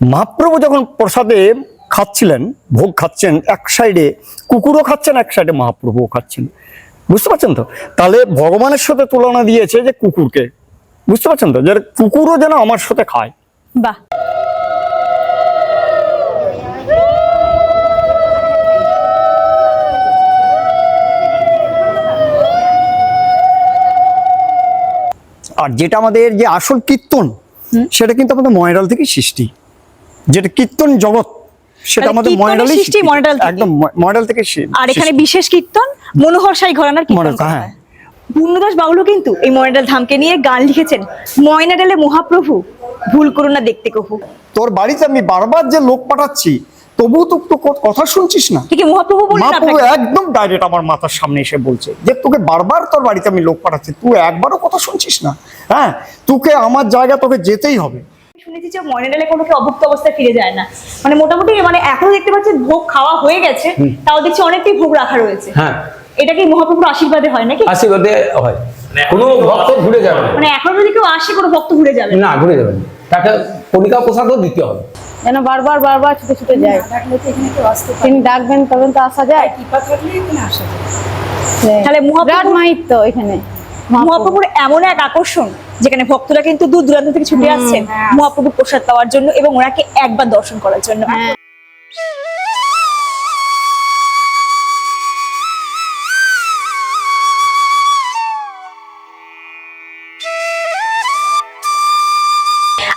মহাপ্রভু যখন প্রসাদে খাচ্ছিলেন ভোগ খাচ্ছেন এক সাইডে কুকুরও খাচ্ছেন এক সাইডে মহাপ্রভুও খাচ্ছেন। বুঝতে পারছেন তো? তাহলে ভগবানের সাথে তুলনা দিয়েছে যে কুকুরকে। বুঝতে পারছেন তো? যে কুকুরও যেন আমার সাথে খায়। বাহ। আর যেটা আমাদের যে আসল কীর্তন সেটা কিন্তু আমাদের ময়রাল থেকে সৃষ্টি। যেটা কীর্তন জগৎ সেটা মানে আমাদের সৃষ্টি একদম ময়রাল থেকে আর এখানে বিশেষ কীর্তন মনোহর সাই ঘরানার কীর্তন মনোহর, হ্যাঁ। পূর্ণদাস বাউলও কিন্তু এই ময়নাডাল ধামকে নিয়ে গান লিখেছেন। ময়নাডালে মহাপ্রভু ভুল করো না দেখতে কহু। তোর বাড়িতে আমি বারবার যে লোক পাঠাচ্ছি তো তো কথা শুনছিস না? ঠিক মহাপ্রভু বললেন মহাপ্রভু আপনাকে? একদম ডাইরেক্ট আমার মাথার সামনে এসে বলছে যে তোকে বারবার তোর বাড়িতে আমি লোক পাঠাচ্ছি তুই একবারও কথা শুনছিস না? হ্যাঁ তোকে আমার জায়গা তোকে যেতেই হবে। শুনেছি যে ময়নাডালে কোনো অভুক্ত অবস্থায় ফিরে যায় না। মানে মোটামুটি মানে এখনও দেখতে পাচ্ছেন ভোগ খাওয়া হয়ে গেছে তাও দেখছি অনেকটাই ভোগ রাখা রয়েছে। হ্যাঁ। এটা কি মহাপ্রভুর আশীর্বাদে হয় নাকি? আশীর্বাদে হয়। কোনো ভক্ত ঘুরে যাবে না। মানে এখন যদি কেউ আসে কোনো ভক্ত ঘুরে যাবে? না। ঘুরে যাবে না। তাকে কণিকা প্রসাদও দিতে হবে। যেন বারবার বারবার ছুটে ছুটে যায়। তিনি ডাকবেন তবে তো আসা যায়। তাহলে বিরাট মহাপ্রভু মাহিত্য এখানে। মহাপ্রভুর এমন এক আকর্ষণ যেখানে ভক্তরা কিন্তু দূর দূরান্ত থেকে ছুটে আসছেন মহাপ্রভুর প্রসাদ পাওয়ার জন্য এবং ওনাকে একবার দর্শন করার জন্য। হ্যাঁ।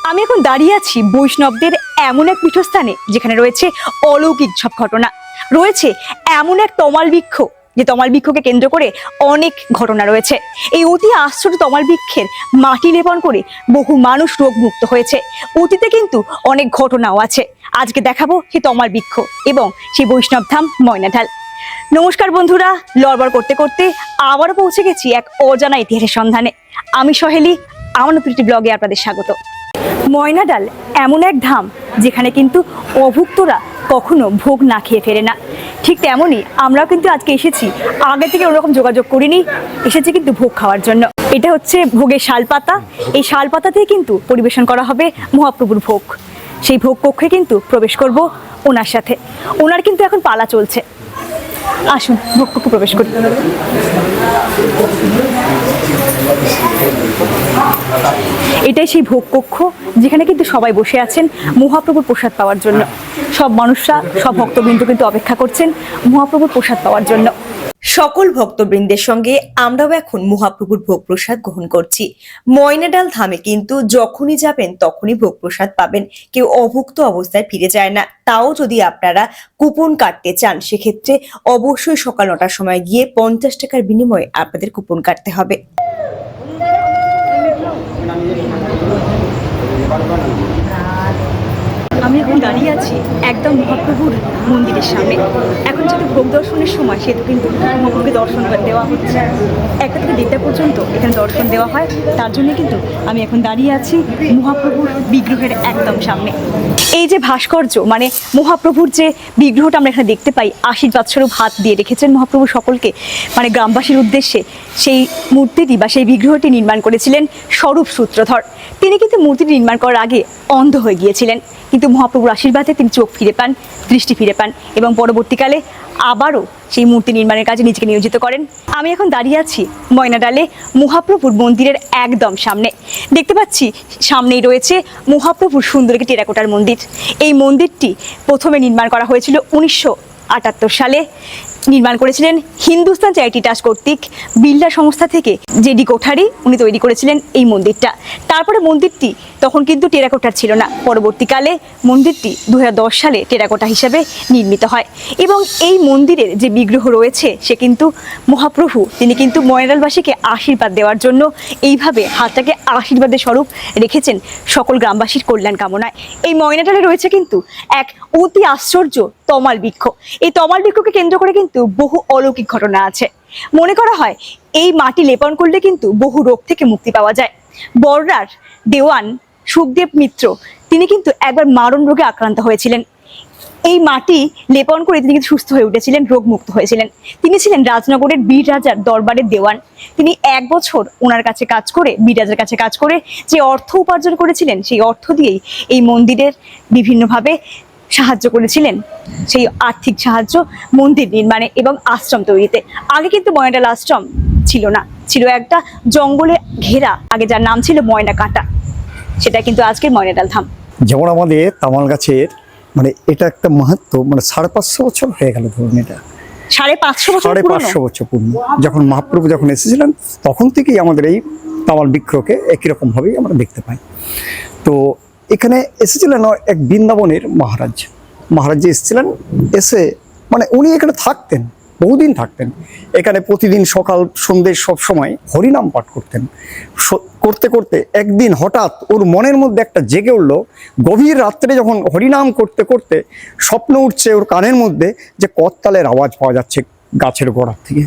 আমি এখন দাঁড়িয়ে আছি বৈষ্ণবদের এমন এক পীঠস্থানে যেখানে রয়েছে অলৌকিক সব ঘটনা। রয়েছে এমন এক তমাল বৃক্ষ যে তমাল বৃক্ষকে কেন্দ্র করে অনেক ঘটনা রয়েছে। এই অতি আশ্চর্য তমাল বৃক্ষের মাটি লেপন করে বহু মানুষ রোগমুক্ত হয়েছে। অতীতে কিন্তু অনেক ঘটনাও আছে। আজকে দেখাবো সেই তমাল বৃক্ষ এবং সেই বৈষ্ণব ধাম ময়নাঢাল। নমস্কার বন্ধুরা, লড়বড় করতে করতে আবারও পৌঁছে গেছি এক অজানা ইতিহাসের সন্ধানে। আমি সহেলি, আমার নতুন একটি ব্লগে আপনাদের স্বাগত। ময়নাডাল এমন এক ধাম যেখানে কিন্তু অভুক্তরা কখনো ভোগ না খেয়ে ফেরে না। ঠিক তেমনই আমরাও কিন্তু আজকে এসেছি। আগে থেকে ওরকম যোগাযোগ করিনি, এসেছি কিন্তু ভোগ খাওয়ার জন্য। এটা হচ্ছে ভোগের শালপাতা। এই শালপাতাতেই কিন্তু পরিবেশন করা হবে মহাপ্রভুর ভোগ। সেই ভোগ কক্ষে কিন্তু প্রবেশ করব ওনার সাথে। ওনার কিন্তু এখন পালা চলছে। আসুন, ভোগ কক্ষে প্রবেশ করি। এটাই সেই ভোগ কক্ষ, যেখানে কিন্তু সবাই বসে আছেন মহাপ্রভুর প্রসাদ পাওয়ার জন্য। সব মানুষরা, সব ভক্তবৃন্দ কিন্তু অপেক্ষা করছেন মহাপ্রভুর প্রসাদ পাওয়ার জন্য। সকল ভক্তবৃন্দের সঙ্গে আমরাও এখন মহাপ্রভুর ভোগ প্রসাদ গ্রহণ করছি। ময়নাডাল ধামে কিন্তু যখনই যাবেন, তখনই ভোগ প্রসাদ পাবেন। কেউ অভুক্ত অবস্থায় ফিরে যায় না। তাও যদি আপনারা কুপন কাটতে চান, সেক্ষেত্রে অবশ্যই সকাল নটার সময় গিয়ে পঞ্চাশ টাকার বিনিময়ে আপনাদের কুপন কাটতে হবে আমি এখন দাঁড়িয়ে আছি একদম মহাপ্রভুর মন্দিরের সামনে। এখন যেহেতু ভোগ দর্শনের সময়, সেহেতু কিন্তু মহাপ্রভুকে দর্শন দেওয়া হচ্ছে। একটা থেকে দেড়টা পর্যন্ত এখানে দর্শন দেওয়া হয়। তার জন্য কিন্তু আমি এখন দাঁড়িয়ে আছি মহাপ্রভুর বিগ্রহের একদম সামনে। এই যে ভাস্কর্য মানে মহাপ্রভুর যে বিগ্রহটা আমরা এখানে দেখতে পাই, আশীর্বাদ স্বরূপ হাত দিয়ে রেখেছেন মহাপ্রভু সকলকে মানে গ্রামবাসীর উদ্দেশ্যে সেই মূর্তিটি বা সেই বিগ্রহটি নির্মাণ করেছিলেন স্বরূপ সূত্রধর। তিনি কিন্তু মূর্তিটি নির্মাণ করার আগে অন্ধ হয়ে গিয়েছিলেন, কিন্তু মহাপ্রভুর আশীর্বাদে তিনি চোখ ফিরে পান, দৃষ্টি ফিরে পান এবং পরবর্তীকালে আবারও সেই মূর্তি নির্মাণের কাজে নিজেকে নিয়োজিত করেন। আমি এখন দাঁড়িয়ে আছি ময়নাডালে মহাপ্রভুর মন্দিরের একদম সামনে। দেখতে পাচ্ছি, সামনেই রয়েছে মহাপ্রভুর সুন্দর একটি টেরাকোটার মন্দির। এই মন্দিরটি প্রথমে নির্মাণ করা হয়েছিল উনিশশো আটাত্তর সালে নির্মাণ করেছিলেন হিন্দুস্তান চ্যারিটি ট্রাস্ট কর্তৃক বিল্ডার সংস্থা থেকে জেডি কোঠারি, উনি তৈরি করেছিলেন এই মন্দিরটা। তারপরে মন্দিরটি তখন কিন্তু টেরাকোটার ছিল না। পরবর্তীকালে মন্দিরটি দু হাজার দশ সালে টেরাকোটা হিসাবে নির্মিত হয়। এবং এই মন্দিরের যে বিগ্রহ রয়েছে, সে কিন্তু মহাপ্রভু। তিনি কিন্তু ময়নালবাসীকে আশীর্বাদ দেওয়ার জন্য এইভাবে হাতটাকে আশীর্বাদের স্বরূপ রেখেছেন সকল গ্রামবাসীর কল্যাণ কামনায়। এই ময়নাটালে রয়েছে কিন্তু এক অতি আশ্চর্য তমাল বৃক্ষ। এই তমাল বৃক্ষকে কেন্দ্র করে কিন্তু বহু অলৌকিক ঘটনা আছে। মনে করা হয়, এই মাটি লেপন করলে কিন্তু বহু রোগ থেকে মুক্তি পাওয়া যায়। বর্রার দেওয়ান সুখদেব মিত্র, তিনি কিন্তু একবার মারণ রোগে আক্রান্ত হয়েছিলেন। এই মাটি লেপন করে তিনি কিন্তু সুস্থ হয়ে উঠেছিলেন, রোগমুক্ত হয়েছিলেন। তিনি ছিলেন রাজনগরের বীর রাজার দরবারের দেওয়ান। তিনি এক বছর ওনার কাছে কাজ করে, বীর রাজার কাছে কাজ করে যে অর্থ উপার্জন করেছিলেন, সেই অর্থ দিয়েই এই মন্দিরের বিভিন্নভাবে সাহায্য করেছিলেন। সেই আর্থিক সাহায্য মন্দির নির্মাণে এবং আশ্রম তৈরিতে। আগে কিন্তু ময়নাডাল আশ্রম ছিল না। ছিল একটা জঙ্গলে ঘেরা। আগে যার নাম ছিল ময়না কাঁটা সেটা কিন্তু আজকের ময়নাডাল ধাম। যেমন আমাদের তামাল গাছের মানে এটা একটা মাহাত্ম মানে সাড়ে পাঁচশো বছর হয়ে গেল ধরুন এটা। সাড়ে পাঁচশো বছর সাড়ে পাঁচশো বছর পূর্ণ যখন মহাপ্রভু যখন এসেছিলেন তখন থেকেই আমাদের এই তামাল বৃক্ষকে একই রকম ভাবেই আমরা দেখতে পাই। তো এখানে এসেছিলেন এক বৃন্দাবনের মহারাজ। মহারাজ এসেছিলেন, এসে মানে উনি এখানে থাকতেন, বহুদিন থাকতেন। এখানে প্রতিদিন সকাল, সন্ধ্যে সব সময় হরিনাম পাঠ করতেন। করতে করতে একদিন হঠাৎ ওর মনের মধ্যে একটা জেগে উঠল। গভীর রাত্রে যখন হরিনাম করতে করতে স্বপ্ন উঠছে ওর কানের মধ্যে যে করতালের আওয়াজ পাওয়া যাচ্ছে গাছের গোড়ার থেকে।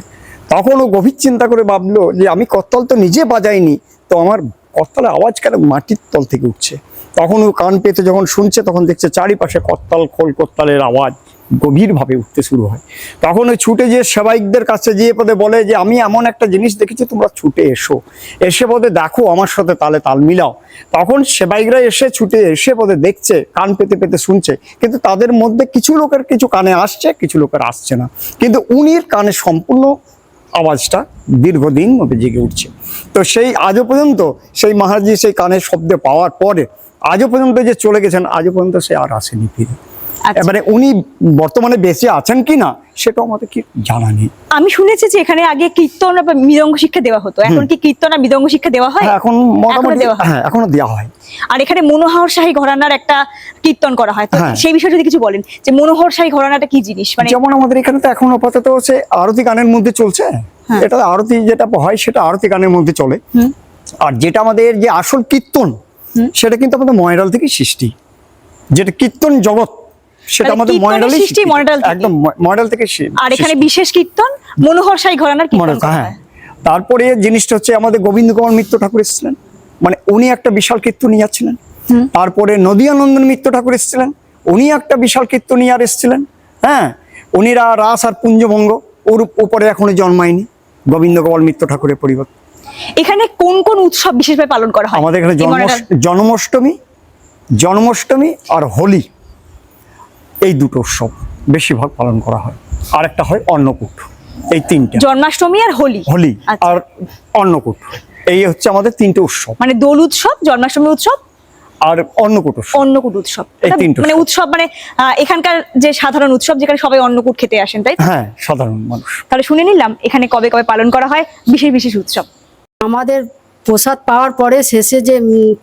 তখন ও গভীর চিন্তা করে ভাবলো যে আমি করতাল তো নিজে বাজাইনি, তো আমার করতালের আওয়াজ কেন মাটির তল থেকে উঠছে? তখন ও কান পেতে যখন শুনছে, তখন দেখছে চারিপাশে করতাল, খোল করতালের আওয়াজ গভীরভাবে উঠতে শুরু হয়। তখন ওই ছুটে যেয়ে সেবাইকদের কাছে যেয়ে পদে বলে যে, আমি এমন একটা জিনিস দেখেছি, তোমরা ছুটে এসো। এসে পদে দেখো, আমার সাথে তালে তাল মিলাও। তখন সেবাইকরা এসে ছুটে এসে পদে দেখছে, কান পেতে পেতে শুনছে। কিন্তু তাদের মধ্যে কিছু লোকের কিছু কানে আসছে, কিছু লোকের আসছে না। কিন্তু উনির কানে সম্পূর্ণ আওয়াজটা দীর্ঘদিন মধ্যে জেগে উঠছে তো সেই আজও পর্যন্ত সেই মহারাজি সেই কানের শব্দে পাওয়ার পরে, আজও পর্যন্ত যে চলে গেছেন, আজও পর্যন্ত সে আর আসেনি ফিরে। এবারে উনি বর্তমানে বেঁচে আছেন কি না সেটাও আমাদের কি জানা নেই। আমি শুনেছি যে এখানে আগে কীর্তন বা মৃদঙ্গ শিক্ষা দেওয়া হতো। এখন কি কীর্তন আর মৃদঙ্গ শিক্ষা দেওয়া হয়? হ্যাঁ, এখন মোটামুটি দেওয়া হয়। হ্যাঁ এখনও দেওয়া হয়। আর এখানে মনোহর শাহী ঘরানার একটা কীর্তন করা হয়। তো হ্যাঁ। সেই বিষয়ে যদি কিছু বলেন যে মনোহর শাহী ঘরানাটা কি জিনিস? মানে যেমন আমাদের এখানে তো এখন আপাতত সে আরতি গানের মধ্যে চলছে। এটা আরতি যেটা হয় সেটা আরতি গানের মধ্যে চলে। আর যেটা আমাদের যে আসল কীর্তন সেটা কিন্তু আমাদের ময়রাল থেকে সৃষ্টি। যেটা কীর্তন জগৎ সেটা মানে আমাদের ময়রালই সৃষ্টি থেকে। একদম ম- ময়রাল থেকে আর এখানে বিশেষ কীর্তন মনোহর শাহী ঘরানার কীর্তন হ্যাঁ। তারপরে জিনিসটা হচ্ছে আমাদের গোবিন্দ কুমার মিত্র ঠাকুর এসেছিলেন। মানে উনি একটা বিশাল কীর্তন নিয়ে যাচ্ছিলেন। তারপরে নদিয়ানন্দন মিত্র ঠাকুর এসেছিলেন। উনি একটা বিশাল কীর্তন নিয়ে আর এসেছিলেন। হ্যাঁ উনিরা রাস আর পুঞ্জভঙ্গ ওর উপরে এখনও জন্মায়নি গোবিন্দ গোপাল মিত্র ঠাকুরের পরিবর্তন এখানে কোন কোন উৎসব বিশেষভাবে পালন করা হয়? আমাদের এখানে জন্ম জন্মাষ্টমী জন্মাষ্টমী আর হোলি। এই দুটো উৎসব বেশিরভাগ পালন করা হয়। আর একটা হয় অন্নকূট। এই তিনটা। জন্মাষ্টমী আর হোলি। হোলি আচ্ছা। আর অন্নকূট। এই হচ্ছে আমাদের তিনটে উৎসব। মানে দোল উৎসব জন্মাষ্টমী উৎসব আর অন্নকূট উৎসব। অন্নকূট উৎসব। এই এটা তিনটে মানে উৎসব। উৎসব মানে এখানকার যে সাধারণ উৎসব যেখানে সবাই অন্নকূট খেতে আসেন তাই হ্যাঁ সাধারণ মানুষ। তাহলে শুনে নিলাম এখানে কবে কবে পালন করা হয় বিশেষ বিশেষ উৎসব। আমাদের প্রসাদ পাওয়ার পরে শেষে যে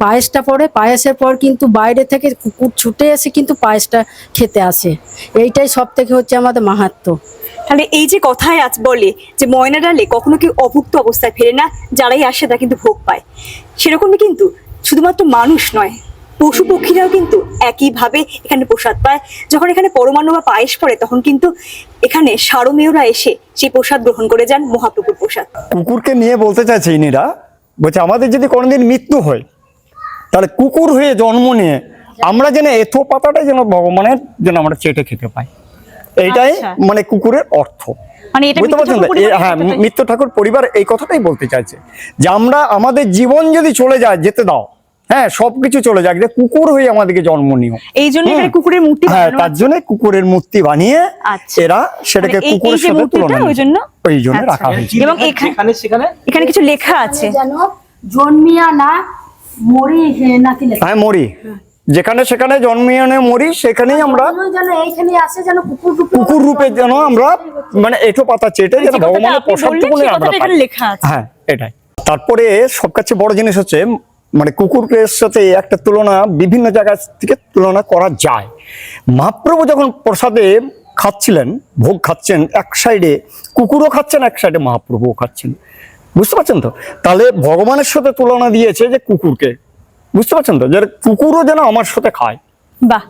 পায়েসটা পড়ে পায়েসের পর কিন্তু বাইরে থেকে কুকুর ছুটে এসে কিন্তু পায়েসটা খেতে আসে। এইটাই সব থেকে হচ্ছে আমাদের মাহাত্ম। তাহলে এই যে কথায় আজ বলে যে ময়না ডালে কখনো কেউ অভুক্ত অবস্থায় ফেরে না যারাই আসে তারা কিন্তু ভোগ পায়। সেরকমই কিন্তু শুধুমাত্র মানুষ নয় পশু পক্ষীরাও কিন্তু একইভাবে এখানে প্রসাদ পায়। যখন এখানে পরমাণু বা পায়েস পড়ে তখন কিন্তু এখানে সারমেয়রা এসে সেই প্রসাদ গ্রহণ করে যান মহাপ্রভুর প্রসাদ। কুকুরকে নিয়ে বলতে চাইছে ইনিরা বলছে আমাদের যদি কোনোদিন মৃত্যু হয় তাহলে কুকুর হয়ে জন্ম নিয়ে আমরা যেন এথো পাতাটা যেন ভগবানের যেন আমরা চেটে খেতে পাই। এইটাই আচ্ছা। মানে কুকুরের অর্থ। মানে বুঝতে পারছেন হ্যাঁ মিত্র ঠাকুর পরিবার এই কথাটাই বলতে চাইছে যে আমরা আমাদের জীবন যদি চলে যায় যেতে দাও। হ্যাঁ সবকিছু চলে যাক যে কুকুর হয়ে আমাদেরকে জন্ম নিও। এই জন্য কুকুরের মূর্তি হ্যাঁ তার জন্য কুকুরের মূর্তি বানিয়ে আচ্ছা। এরা সেটাকে মানে কুকুরের সাথে তুলনা ওই জন্য? ওই জন্য আচ্ছা। রাখা হয়েছে। এবং এখানে- সেখানে? এখানে কিছু লেখা আছে। জন্মিয়া না মরি নাকি হ্যাঁ মরি। যেখানে সেখানে জন্মিয়ানে মরি সেখানেই আমরা কুকুর কুকুর রূপে যেন আমরা মানে এঠো পাতা চেটে যেন যে ভগবানের প্রসাদ আমরা পাই। এখানে লেখা আছে। হ্যাঁ এটাই। তারপরে সব কাছে বড় জিনিস হচ্ছে মানে কুকুরের সাথে একটা তুলনা বিভিন্ন জায়গা থেকে তুলনা করা যায়। মহাপ্রভু যখন প্রসাদে খাচ্ছিলেন ভোগ খাচ্ছেন এক সাইডে কুকুরও খাচ্ছেন এক সাইডে মহাপ্রভুও খাচ্ছেন। বুঝতে পারছেন তো? তাহলে ভগবানের সাথে তুলনা দিয়েছে যে কুকুরকে। বুঝতে পারছেন তো? যে কুকুরও যেন আমার সাথে খায়। বাহ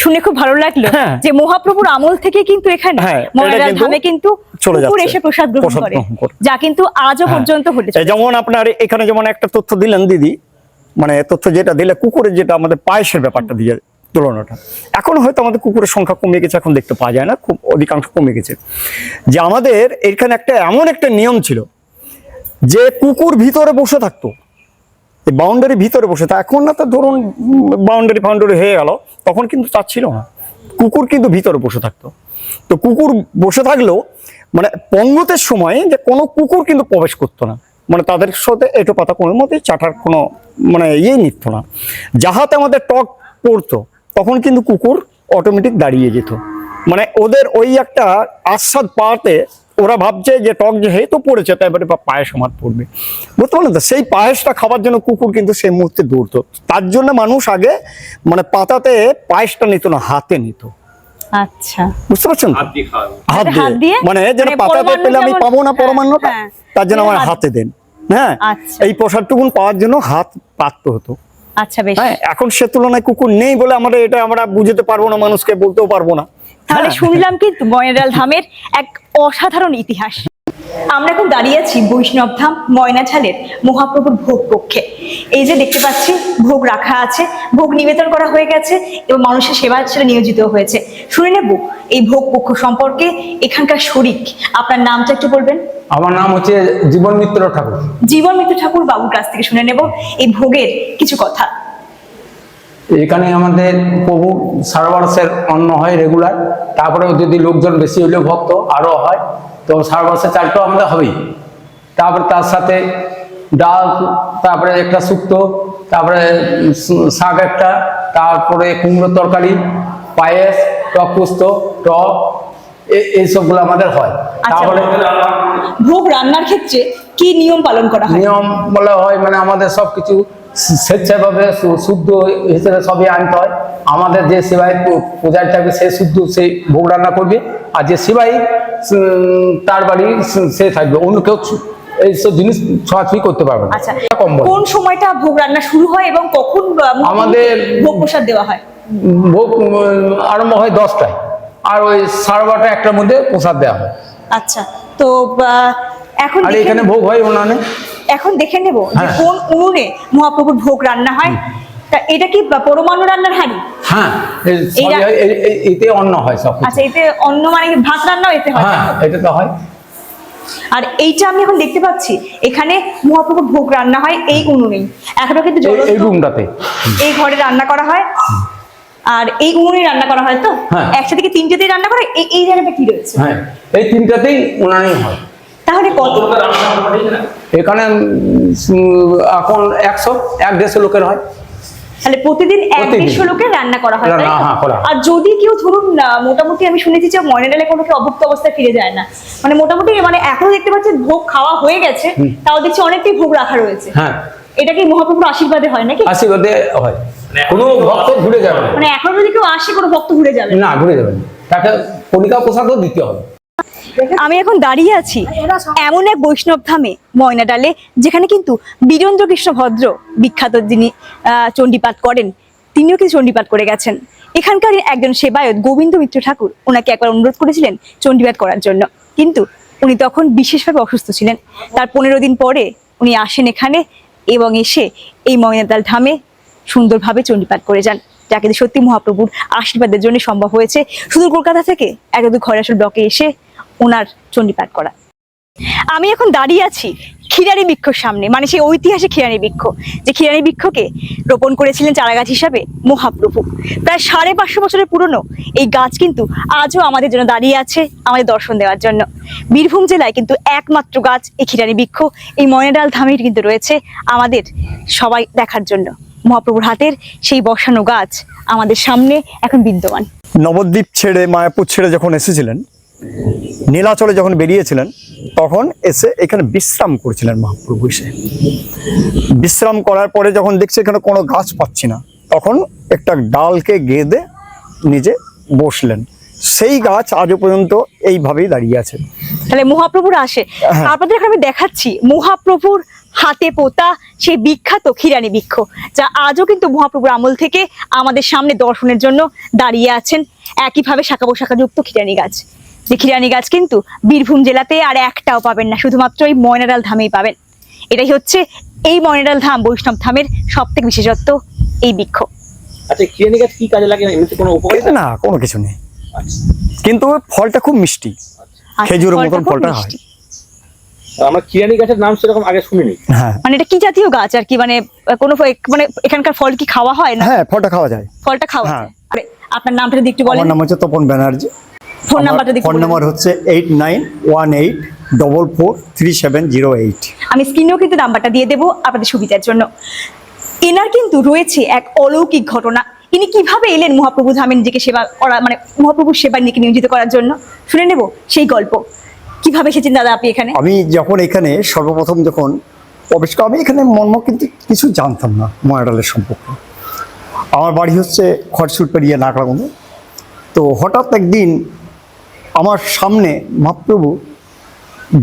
শুনে খুব ভালো লাগল হ্যাঁ। যে মহাপ্রভুর আমল থেকে কিন্তু এখানে হ্যাঁ, কিন্তু ধামে কিন্তু কুকুর এসে প্রসাদ গ্রহণ করে। যা কিন্তু আজও হ্যাঁ। পর্যন্ত ঘটেছে। এই যেমন আপনার এখানে যেমন একটা তথ্য দিলেন দিদি মানে তথ্য যেটা দিলে কুকুরের যেটা আমাদের পায়েসের ব্যাপারটা দিয়ে তুলনাটা। এখন হয়তো আমাদের কুকুরের সংখ্যা কমে গেছে, এখন দেখতে পাওয়া যায় না, খুব অধিকাংশ কমে গেছে। যে আমাদের এখানে একটা এমন একটা নিয়ম ছিল যে কুকুর ভিতরে বসে থাকতো এই বাউন্ডারি ভিতরে বসে থাকতো এখন না তো ধরুন বাউন্ডারি ফাউন্ডারি হয়ে গেল, তখন কিন্তু তা ছিল না। কুকুর কিন্তু ভিতরে বসে থাকতো। তো কুকুর বসে থাকলেও মানে পঙ্গতের সময় যে কোনো কুকুর কিন্তু প্রবেশ করতো না। মানে তাদের সাথে এটো পাতা কোনো মতে চাটার কোনো মানে ইয়ে নিত না। যাহাতে আমাদের টক পড়তো তখন কিন্তু কুকুর অটোমেটিক দাঁড়িয়ে যেত। মানে ওদের ওই একটা আস্বাদ পাওয়াতে ওরা ভাবছে যে টক যেহেতু পড়েছে তাই এবারে পায়েস আমার পড়বে। বুঝতে পারলেন তো সেই পায়েসটা খাবার জন্য কুকুর কিন্তু সেই মুহূর্তে দৌড়তো। তার জন্য মানুষ আগে মানে পাতাতে পায়েসটা নিত না হাতে নিত। আচ্ছা। বুঝতে পারছেন হাত দিয়ে? মানে যেন মানে পাতাতে পেলে আমি পাবো না হ্যাঁ, পরমান্নটা। তার জন্য আমার হাতে দেন। হ্যাঁ? আচ্ছা। এই প্রসাদটুকুন পাওয়ার জন্য হাত পাততে হতো। আচ্ছা বেশ। হ্যাঁ এখন সে তুলনায় কুকুর নেই বলে আমরা এটা আমরা বুঝতে পারব না মানুষকে বলতেও পারব না। তাহলে হ্যাঁ। শুনলাম কিন্তু ময়নাডাল ধামের এক অসাধারণ ইতিহাস। আমরা এখন দাঁড়িয়ে আছি বৈষ্ণব ধাম ময়নাঝালের মহাপ্রভুর ভোগ কক্ষে। এই যে দেখতে পাচ্ছি ভোগ রাখা আছে ভোগ নিবেদন করা হয়ে গেছে এবং মানুষের সেবা সেটা নিয়োজিত হয়েছে। শুনে নেব এই ভোগ কক্ষ সম্পর্কে এখানকার শরিক। আপনার নামটা একটু বলবেন? আমার নাম হচ্ছে জীবন মিত্র ঠাকুর। জীবন মিত্র ঠাকুর বাবুর কাছ থেকে শুনে নেব এই ভোগের কিছু কথা। এখানে আমাদের প্রভু সারা বর্ষের অন্ন হয় রেগুলার তারপরে যদি লোকজন বেশি হলেও ভক্ত আরও হয় তো সারা বর্ষের চালটাও আমাদের হবেই। তারপরে তার সাথে ডাল তারপরে একটা শুক্তো তারপরে শাক একটা তারপরে কুমড়ো তরকারি পায়েস টক পুস্ত টক এইসবগুলো আমাদের হয়। আচ্ছা। তারপরে ভোগ রান্নার ক্ষেত্রে কি নিয়ম পালন করা হয়? নিয়ম বলা হয় মানে আমাদের সব কিছু স্বেচ্ছাভাবে শুদ্ধ হিসেবে সবই আনতে হয়। আমাদের যে সেবাই পু- থাকবে সে শুদ্ধ সেই ভোগ রান্না করবে। আর যে সেবাই তার বাড়ি সে- থাকবে। অন্য কেউ এইসব জিনিস ছোঁয়াছুঁই করতে পারবে আচ্ছা কোন সময়টা ভোগ রান্না শুরু হয় এবং কখন আমাদের- ভোগ প্রসাদ দেওয়া হয়? ভোগ আরম্ভ হয় দশটায়। আর ওই সাড়ে বারোটা একটার মধ্যে প্রসাদ দেওয়া হয়। আচ্ছা তো এখন আর এখানে ভোগ হয় উনানে? এখন দেখে নেব হ্যাঁ। কোন উনুনে মহাপ্রভুর ভোগ রান্না হয়। তা এটা কি পরমাণু রান্নার হাঁড়ি? হ্যাঁ এতে অন্ন হয় সব আচ্ছা এতে অন্য মানে কি ভাত রান্নাও এতে হয়? হ্যাঁ এটা তো হয়। আর এইটা আমি এখন দেখতে পাচ্ছি এখানে মহাপ্রভুর ভোগ রান্না হয় এই উনুনেই। এখনও কিন্তু এই রুমটাতে এই ঘরে রান্না করা হয়। আর এই উনুনে রান্না করা হয় তো? হ্যাঁ। একসাথে তিনটেতেই রান্না করে? এই এই জায়গাটা কি রয়েছে? হ্যাঁ এই তিনটাতেই উনানেই হয়। তাহলে কত এখানে? এখন একশো এক দেড়শো লোকের হয়। তাহলে প্রতিদিন এক। দেড়শো লোকের রান্না করা হয় তাই হ্যাঁ, করা আর যদি কেউ ধরুন মোটামুটি আমি শুনেছি যে ময়নাডালে কোনো কেউ অভুক্ত অবস্থায় ফিরে যায় না। মানে মোটামুটি মানে এখনও দেখতে পাচ্ছি ভোগ খাওয়া হয়ে গেছে তাও দেখছি অনেকটাই ভোগ রাখা রয়েছে। হ্যাঁ। এটা কি মহাপ্রভুর আশীর্বাদে হয় নাকি? আশীর্বাদে হয়। কোনো ভক্ত ঘুরে যাবে না। মানে এখনও যদি কেউ আসে কোনো ভক্ত ঘুরে যাবে? না। ঘুরে যাবে তাকে কণিকা প্রসাদও দিতে হবে। আমি এখন দাঁড়িয়ে আছি এমন এক বৈষ্ণব ধামে ময়নাডালে যেখানে কিন্তু বীরেন্দ্র কৃষ্ণ ভদ্র বিখ্যাত যিনি আহ, চণ্ডীপাঠ করেন তিনিও কিন্তু চণ্ডীপাঠ করে গেছেন। এখানকার একজন সেবায়ত গোবিন্দ মিত্র ঠাকুর ওনাকে একবার অনুরোধ করেছিলেন চণ্ডীপাঠ করার জন্য। কিন্তু উনি তখন বিশেষভাবে অসুস্থ ছিলেন। তার পনেরো দিন পরে উনি আসেন এখানে এবং এসে এই ময়নাদাল ধামে সুন্দরভাবে চণ্ডীপাঠ করে যান, যাকে দিয়ে সত্যি মহাপ্রভুর আশীর্বাদের জন্য সম্ভব হয়েছে। শুধু কলকাতা থেকে একদম খয়রাসুর ব্লকে এসে ওনার চণ্ডীপাঠ করা। আমি এখন দাঁড়িয়ে আছি খিরানি বৃক্ষর সামনে মানে সেই ঐতিহাসিক খিরানি বৃক্ষ, যে খিরানি বৃক্ষকে রোপণ করেছিলেন চারাগাছ হিসাবে মহাপ্রভু। প্রায় সাড়ে পাঁচশো বছরের পুরনো এই গাছ কিন্তু আজও আমাদের জন্য দাঁড়িয়ে আছে আমাদের দর্শন দেওয়ার জন্য। বীরভূম জেলায় কিন্তু একমাত্র গাছ এই খিরানি বৃক্ষ, এই ময়নাডাল ধামের কিন্তু রয়েছে আমাদের সবাই দেখার জন্য। মহাপ্রভুর হাতের সেই বসানো গাছ আমাদের সামনে এখন বিদ্যমান। নবদ্বীপ ছেড়ে মায়াপুর ছেড়ে যখন এসেছিলেন নীলাচলে যখন বেরিয়েছিলেন তখন এসে এখানে বিশ্রাম করছিলেন মহাপ্রভু এসে। বিশ্রাম করার পরে যখন দেখছে এখানে কোনো গাছ পাচ্ছি না তখন একটা ডালকে গেঁদে নিজে বসলেন। সেই গাছ আজও পর্যন্ত এইভাবেই দাঁড়িয়ে আছে। তাহলে মহাপ্রভুর আসে। হ্যাঁ। আপনাদের এখন আমি দেখাচ্ছি মহাপ্রভুর হাতে পোতা সেই বিখ্যাত খিরানি বৃক্ষ যা আজও কিন্তু মহাপ্রভুর আমল থেকে আমাদের সামনে দর্শনের জন্য দাঁড়িয়ে আছেন। একইভাবে শাখা পোশাখা যুক্ত খিরানি গাছ। যে খিরানি গাছ কিন্তু বীরভূম জেলাতে আর একটাও পাবেন না শুধুমাত্র এই ময়নাডাল ধামেই পাবেন। এটাই হচ্ছে এই ময়নাডাল ধাম বৈষ্ণব ধামের সব থেকে বিশেষত্ব এই বৃক্ষ। আচ্ছা খিরানি গাছ কি কাজে লাগে? কোনো উপকারিতা? না কোনো কিছু নেই। আচ্ছা। কিন্তু ফলটা খুব মিষ্টি। আচ্ছা, খেজুরের মতন ফলটা হয় মিষ্টি। আমরা খিরানি গাছের নাম সেরকম আগে শুনিনি। হ্যাঁ। মানে এটা কি জাতীয় গাছ? আর কি মানে কোনো মানে এখানকার ফল কি খাওয়া হয় না? হ্যাঁ ফলটা খাওয়া যায়। ফলটা খাওয়া হ্যাঁ। যায়। আপনার নামটা যদি একটু বলেন। আমার নাম হচ্ছে তপন ব্যানার্জি। ফোন নাম্বারটা যদি ফোন নাম্বার হচ্ছে eight nine one eight double four three seven zero eight. আমি স্ক্রিনেও কিন্তু নাম্বারটা দিয়ে দেবো আপনাদের সুবিধার জন্য। এনার কিন্তু রয়েছে এক অলৌকিক ঘটনা। ইনি কীভাবে এলেন মহাপ্রভু ধামে নিজেকে সেবা করা মানে মহাপ্রভুর সেবা নিজেকে নিয়োজিত করার জন্য? শুনে নেব সেই গল্প। কীভাবে এসেছেন দাদা আপনি এখানে? আমি যখন এখানে সর্বপ্রথম যখন প্রবেশ আমি এখানে মর্ম কিন্তু কিছু জানতাম না ময়াডালের সম্পর্কে। আমার বাড়ি হচ্ছে খড়সুট পেরিয়ে নাকড়াগুঁদে তো হঠাৎ একদিন আমার সামনে মহাপ্রভু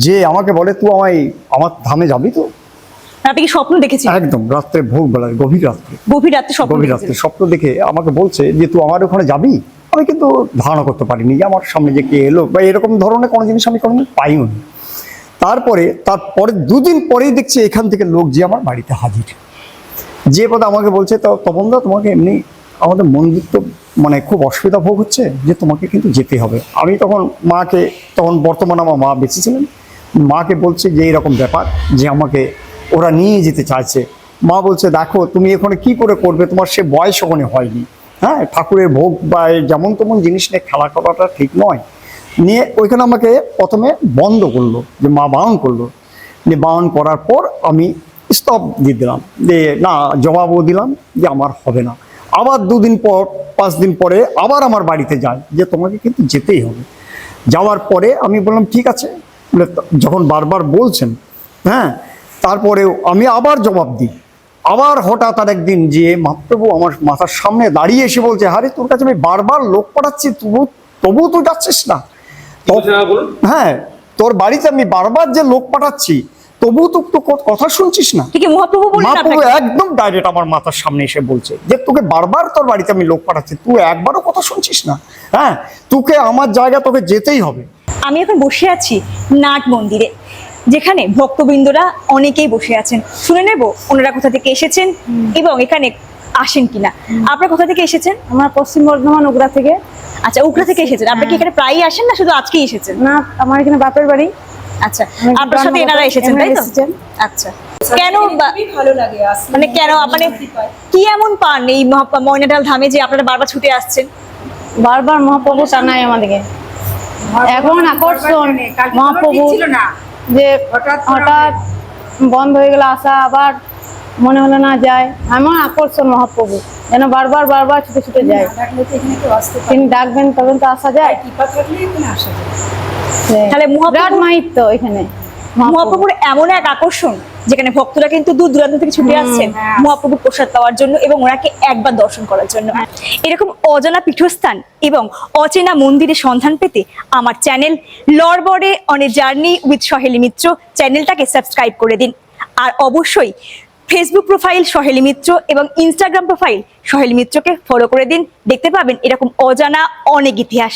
যে আমাকে বলে তুই আমায় আমার ধামে যাবি তো? আপনি কি স্বপ্ন দেখেছেন? একদম রাত্রে ভোরবেলায় গভীর রাত্রে। গভীর রাত্রে গভীর রাত্রে স্বপ্ন দেখে আমাকে বলছে যে তুই আমার ওখানে যাবি? আমি কিন্তু ধারণা করতে পারিনি যে আমার সামনে যে কে এলো বা এরকম ধরনের কোনো জিনিস আমি কোনোদিন পাইও নি তারপরে তারপরে দুদিন পরেই দেখছি এখান থেকে লোক যে আমার বাড়িতে হাজির। যে পদে আমাকে বলছে, তো তপন দা তোমাকে এমনি আমাদের মন্দির তো মানে খুব অসুবিধা ভোগ হচ্ছে যে তোমাকে কিন্তু যেতে হবে। আমি তখন মাকে, তখন বর্তমানে আমার মা বেঁচে ছিলেন। মাকে বলছে যে এরকম ব্যাপার যে আমাকে ওরা নিয়ে যেতে চাইছে। মা বলছে, দেখো, তুমি এখানে কি করে করবে? তোমার সে বয়স ওখানে হয়নি। হ্যাঁ ঠাকুরের ভোগ বা যেমন তেমন জিনিস নিয়ে খেলা করাটা ঠিক নয়। নিয়ে ওইখানে আমাকে প্রথমে বন্ধ করল, যে মা বারণ করল। যে বারণ করার পর আমি স্টপ দিয়ে দিলাম। যে না, জবাবও দিলাম যে আমার হবে না। আবার দুদিন পর, পাঁচ দিন পরে আবার আমার বাড়িতে যায়, যে তোমাকে কিন্তু যেতেই হবে। যাওয়ার পরে আমি বললাম, ঠিক আছে। যখন বারবার বলছেন হ্যাঁ তারপরেও আমি আবার জবাব দিই। আবার হঠাৎ আর একদিন যে মহাপ্রভু আমার মাথার সামনে দাঁড়িয়ে এসে বলছে আরে তোর কাছে আমি বারবার লোক পাঠাচ্ছি তবু তবুও তুই যাচ্ছিস না? বলুন। হ্যাঁ তোর বাড়িতে আমি বারবার যে লোক পাঠাচ্ছি তবুও তো তো কথা শুনছিস না? মহাপ্রভু একদম ডাইরেক্ট আমার মাথার সামনে এসে বলছে যে তোকে বারবার তোর বাড়িতে আমি লোক পাঠাচ্ছি তুই একবারও কথা শুনছিস না? হ্যাঁ তোকে আমার জায়গা তোকে যেতেই হবে। আমি এখন বসে আছি নাট মন্দিরে। যেখানে ভক্তবৃন্দরা অনেকেই বসে আছেন। শুনে নেব ওনারা কোথা থেকে এসেছেন এবং এখানে আসেন কিনা। আপনারা কোথা থেকে এসেছেন? আমরা পশ্চিম বর্ধমান উগরা থেকে। আচ্ছা উগরা থেকে এসেছেন। আপনি কি এখানে প্রায়ই আসেন না শুধু আজকেই এসেছেন? না আমার এখানে বাপের বাড়ি। আচ্ছা আপনার সাথে এনারা এসেছেন তাই তো? আচ্ছা কেন মানে কেন মানে কি এমন পান এই মহা- ময়নাডাল ধামে যে আপনারা বারবার ছুটে আসছেন? বারবার মহাপ্রভু টানায় আমাদেরকে। এখন আকর্ষণ মহাপ্রভু যে হঠাৎ বন্ধ হয়ে গেল আসা আবার মনে হলো না যায়। এমন আকর্ষণ মহাপ্রভু যেন বারবার বারবার ছুটে ছুটে যায়। তিনি ডাকবেন তবে তো আসা যায়। তাহলে মহাপ্রভু- বিরাট মাহিত্য এখানে। মহাপ্রভু। মহাপ্রভুর এমন এক আকর্ষণ যেখানে ভক্তরা কিন্তু দূর দূরান্ত থেকে ছুটে আসছেন মহাপ্রভুর প্রসাদ পাওয়ার জন্য এবং ওনাকে একবার দর্শন করার জন্য। এরকম অজানা পীঠস্থান এবং অচেনা মন্দিরের সন্ধান পেতে আমার channel লরবরে on a journey with Saheli Mitra চ্যানেলটাকে সাবস্ক্রাইব করে দিন। আর অবশ্যই ফেসবুক প্রোফাইল সহেলি মিত্র এবং ইনস্টাগ্রাম প্রোফাইল সহেলি মিত্রকে ফলো করে দিন। দেখতে পাবেন এরকম অজানা অনেক ইতিহাস।